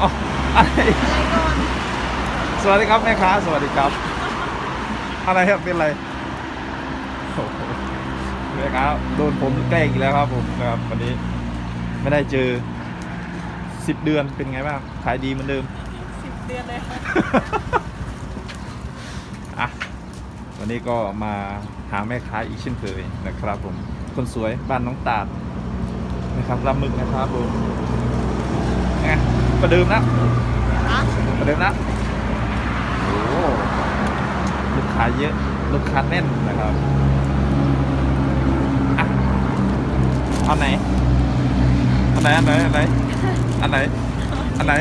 อ๋ออะไรสวัสดีครับแม่ค้าสวัสดีครับ อะไรครับเป็นอะไรแม่ค้าโดนผมแกล้งอีกแล้วครับผมนะครับวันนี้ไม่ได้เจอสิบเดือนเป็นไงบ้างขายดีเหมือนเดิมสิบเดือนเลยค่ะอะวันนี้ก็มาหาแม่ค้าอีกเช่นเคยนะครับผมคนสวยบ้านน้องตาดนะครับรับมึกนะครับผม ไงประเดิมนะอะประเดิมนะโอ้โหลูกค้าเยอะ ลูกค้าแน่นนะครับอะเอาไหนอันไหนอันไหนอันไหนอันไหนอันไหน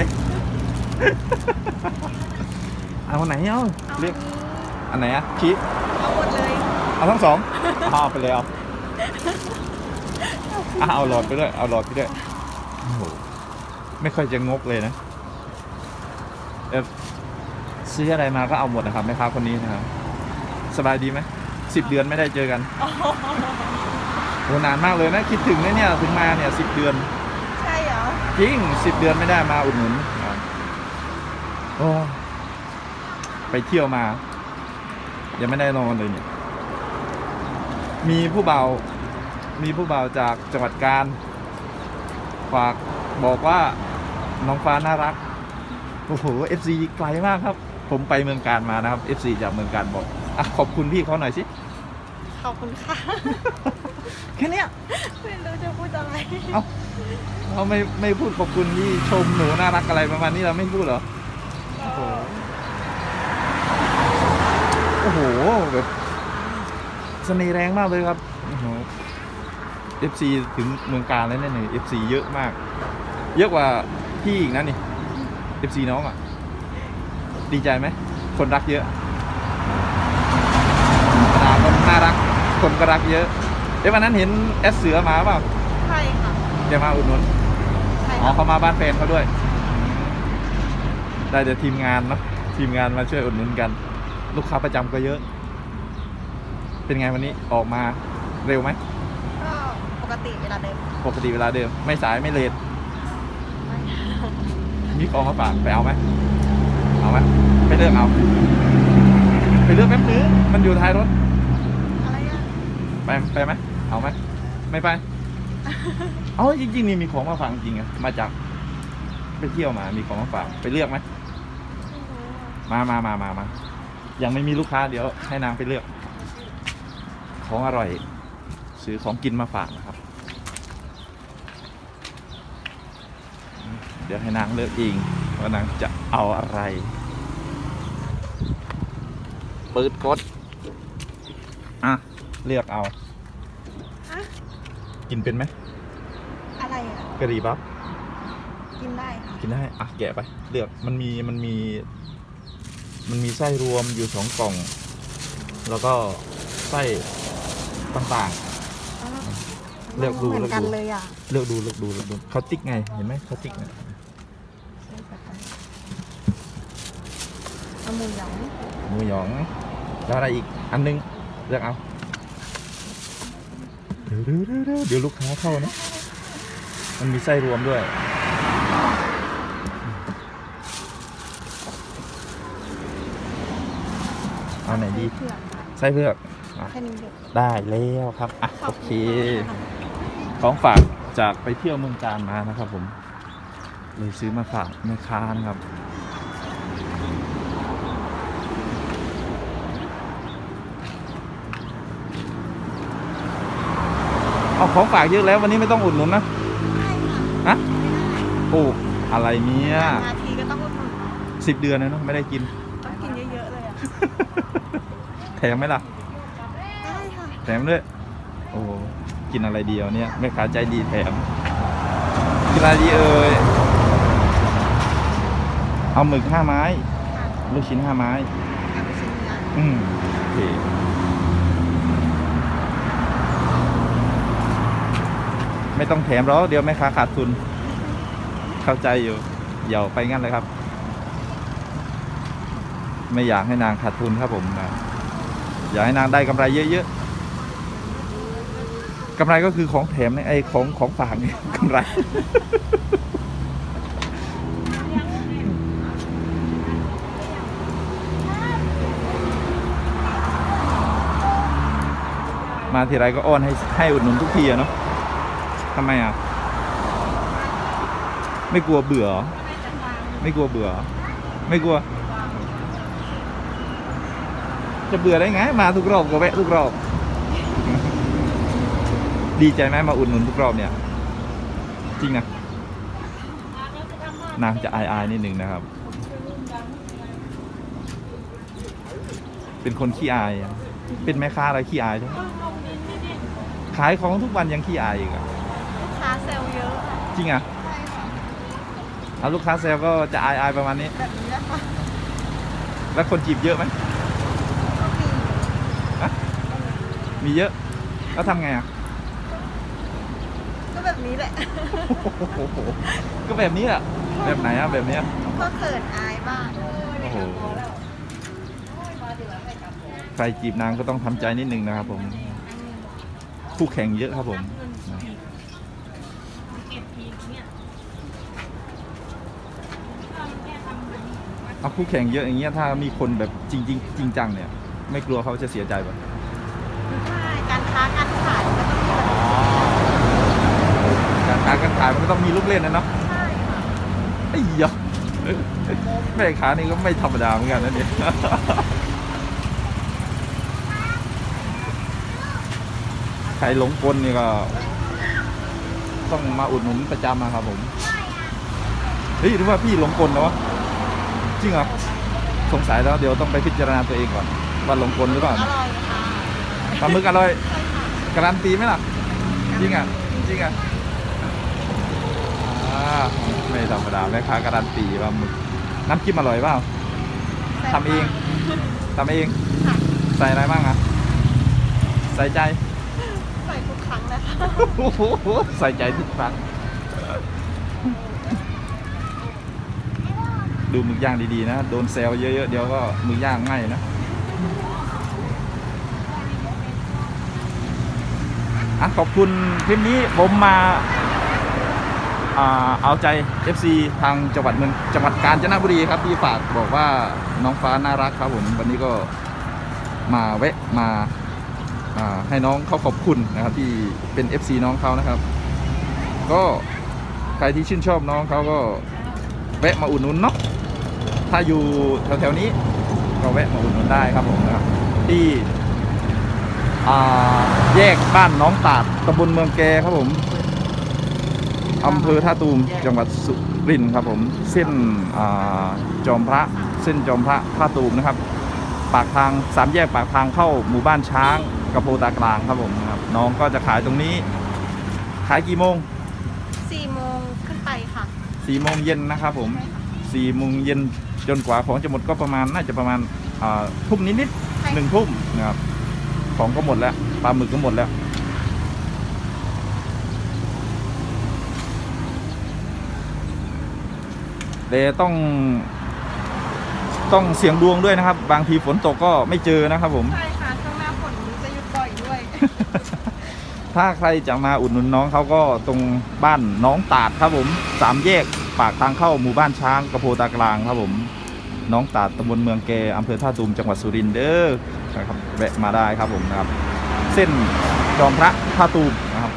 เอาไหนเอาเอาเรียกอันไหนอะชี้เอาหมดเลย เอาทั้งสองเอาไปเลยเอาอะเอาหลอดไปด้วยเอาหลอดไปด้วยโอ้โห ไม่ค่อยจะงกเลยนะเออซื้ออะไรมาก็เอาหมดนะครับแม่ค้าคนนี้นะครับ สบายดีไหมสิบเดือนไม่ได้เจอกันโหนานมากเลยนะคิดถึงนะเนี่ยถึงมาเนี่ยสิบเดือน ใช่เหรอ จริงสิบเดือนไม่ได้มาอุดหนุนครับโอ้ไปเที่ยวมา ยังไม่ได้นอนเลยเนี่ย มีผู้เบามีผู้เบาจากจังหวัดกาญฝากบอกว่า น้องฟ้าน่ารัก โอ้โห FC ไกลมากครับ ผมไปเมืองการมานะครับ FC จากเมืองการบอกอะขอบคุณพี่เขาหน่อยสิ ขอบคุณค่ะ แค่เนี้ยไม่รู้จะพูดอะไร เอ้าเราไม่ไม่พูดขอบคุณที่ชมหนูน่ารักอะไรประมาณนี้เราไม่พูดเหรอ โอ้โห โอ้โหแบบเสน่ห์แรงมากเลยครับโอ้โห FC ถึงเมืองการแล้วเนี่ย FC เยอะมาก เยอะกว่า พี่อีกนะนี่ FC น้องอะ ดีใจไหม คนรักเยอะขนาดคนน่ารัก คนก็รักเยอะ เอ้วันนั้นเห็นแอดเสือมาเปล่าใช่ค่ะแกมาอุดหนุนใช่อ๋อค่ะเขามาบ้านแฟนเขาด้วย ได้เดี๋ยวทีมงานเนาะทีมงานมาช่วยอุดหนุนกัน ลูกค้าประจำก็เยอะ เป็นไงวันนี้ออกมาเร็วไหม ก็ปกติเวลาเดิมปกติเวลาเดิม ไม่สายไม่เลท มีของมาฝากไปเอาไหมเอาไหมไปเลือกเอา ไปเลือกแป๊บนึงมันอยู่ท้ายรถ อะไรอะไปไปไหมเอาไหมไม่ไป เอาจริงๆนี่มีของมาฝากจริงอะมาจากไปเที่ยวมา มีของมาฝากไปเลือกไหมไม่รู้อะมามามามามายังไม่มีลูกค้าเดี๋ยวให้นางไปเลือก ของอร่อย ซื้อของกินมาฝากนะครับ ดี๋ยวให้นางเลือกเองว่านางจะเอาอะไร เปิดกดอะ เลือกเอา อะกินเป็นไหมอะไรอะ กะหรี่ปั๊บกินได้ค่ะ กินได้อะแกะไป เลือกมันมีมันมี มันมีไส้รวมอยู่สองกล่อง แล้วก็ไส้ต่างอ๋อเลือกดู เหมือนกันเลือกดูเลยอะ ๆ เลือกดูเลือกดูเลือกดูเขาติ๊กไงเห็นไหมเขาติ๊กเนี่ย เอา หมูหยองหมูหยอง แล้วอะไรอีกอันนึงเลือกเอาเดี๋ยวเดี๋ยวเดี๋ยวเดี๋ยวเดี๋ยวลูกค้าเข้านะ มันมีไส้รวมด้วยเอาไหนดีเผือกค่ะไส้เผือกอะแค่นี้เด็กได้แล้วครับอะขอโอบเคคุณค่ะของฝากจากไปเที่ยวเมืองการมานะครับผม เลยซื้อมาฝากแม่ค้านะครับ เอาของฝากเยอะแล้ววันนี้ไม่ต้องอุดหนุนนะใช่ค่ะฮะโอ้อะไรเนี่ยนาทีก็ต้องอุดหนุนสิบเดือนแล้วเนอะไม่ได้กินต้องกินเยอะๆเลยอะแถมไหมล่ะได้ค่ะแถมด้วยโอ้โหกินอะไรเดียวเนี่ยแม่ค้าใจดีแถมกินอะไรดีเอ่ยเอาหมึกห้าไม้ค่ะลูกชิ้นห้าไม้เอาไปชิ้นเนื้ออืมโอเค ไม่ต้องแถมหรอกเดี๋ยวแม่ค้าขาดทุน เข้าใจอยู่เดี๋ยวไปงั้นเลยครับ ไม่อยากให้นางขาดทุนครับผมอยากให้นางได้กำไรเยอะๆกำไรก็คือของแถมไอ้ของของฝากเนี่ยกำไรมาทีไรก็อ้อนให้ให้อุดหนุนทุกทีอะเนาะ ทำไมอะ ไม่กลัวเบื่อ ไม่กลัวเบื่อ ไม่กลัว จะเบื่อได้ไง มาทุกรอบก็แวะทุกรอบ ดีใจไหมมาอุดหนุนทุกรอบเนี่ย จริงนะนางจะอายๆนิดหนึ่งนะครับ เป็นคนขี้อาย เป็นแม่ค้าอะไรขี้อายใช่ไหมขายของทุกวันยังขี้อายอีกอะลูก ค้าเซลล์เยอะค่ะจริงอะใช่ค่ะเอาลูกค้าแซวก็จะอายๆประมาณนี้ แบบนี้นะคะแล้วคนจีบเยอะไหมก็มีฮะมีเยอะ แล้วทำไงอะ ก็แบบนี้แหละ ก็แบบนี้อะ แบบไหนอะ แบบเนี้ย ก็เขินอายบ้างโอ้โห ใครจีบนางก็ต้องทำใจนิดนึงนะครับผม คู่แข่งเยอะครับผม เอาคู่แข่งเยอะอย่างเงี้ยถ้ามีคนแบบจริงจริงๆจริงจังเนี่ย ไม่กลัวเขาจะเสียใจป่ะใช่การค้าการขายก็ต้องมีแบบการขายการขายมันก็ต้องมีลูกเล่นนะเนาะใช่ค่ะไอ้ยะแม่ค้านี่ก็ไม่ธรรมดาเหมือนกันนะเนี่ยใครหลงกลนี่ก็ ต้องมาอุดหนุนประจำนะครับผม เฮ้ยหรือว่าพี่หลงกลนะวะ จริงเหรอสงสัยแล้วเดี๋ยวต้องไปพิจารณาตัวเองก่อนว่าหลงกลหรือเปล่าอร่อยค่ะปลาหมึกอร่อยใช่ค่ะการันตีไหมล่ะจริงอะจริงอะอ่าไม่ธรรมดาแม่ค้าการันตีปลาหมึกน้ำจิ้มอร่อยเปล่าทำเองทำเองค่ะใส่อะไรบ้างอะใส่ใจ ใส่ทุกครั้งเลยค่ะโอ้โหใส่ใจทุกครั้ง ดูหมึกย่างดีๆนะ โดนเซลเยอะๆ เดี๋ยวก็หมึกย่างไหม้นะอะขอบคุณคลิปนี้ผมมาเอาใจ FC ทางจังหวัดเมืองจังหวัดกาญจนบุรีครับที่ฝากบอกว่าน้องฟ้าน่ารักครับผมวันนี้ก็มาแวะมาาให้น้องเขาขอบคุณนะครับที่เป็น FC น้องเขานะครับ ก็ใครที่ชื่นชอบน้องเขาก็แวะมาอุดหนุนเนาะ ถ้าอยู่แถวๆนี้ก็แวะมาอุดหนุนได้ครับผมนะครับที่อ่าแยกบ้านหน้องตาดตำบลเมืองแกครับผมอำเภอท่าตูมจังหวัดสุรินทร์ครับผม เส้นอ่าจอมพระ เส้นจอมพระท่าตูมนะครับ ปากทางสามแยกปากทางเข้าหมู่บ้านช้างกระโพตากลางครับผมนะครับน้องก็จะขายตรงนี้ ขายกี่โมงสี่โมงขึ้นไปค่ะสี่โมงเย็นนะครับผมใช่ค่ะสี่โมงเย็น จนกว่าของจะหมดก็ประมาณน่าจะประมาณอ่าทุ่มนิดๆใช่หนึ่งทุ่มนะครับของก็หมดแล้วปลาหมึกก็หมดแล้วแต่ต้องต้องเสี่ยงดวงด้วยนะครับ บางทีฝนตกก็ไม่เจอนะครับผมใช่ค่ะช่วงหน้าฝนจะหยุดบ่อยด้วย ถ้าใครจะมาอุดหนุนน้องเขาก็ตรงบ้านน้องตาดครับผมสามแยก ปากทางเข้าหมู่บ้านช้างกระโพตากลางครับผมน้องตาดตำบลเมืองแกอำเภอท่าตูมจังหวัดสุรินทร์เด้อนะครับแวะมาได้ครับผมนะครับ เส้นจอมพระท่าตูมนะครับ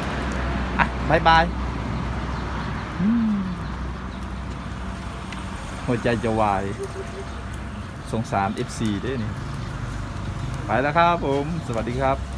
อะบายบายหัวใจจะวาย สงสาร FC ด้วยนี่ ไปแล้วครับผม สวัสดีครับ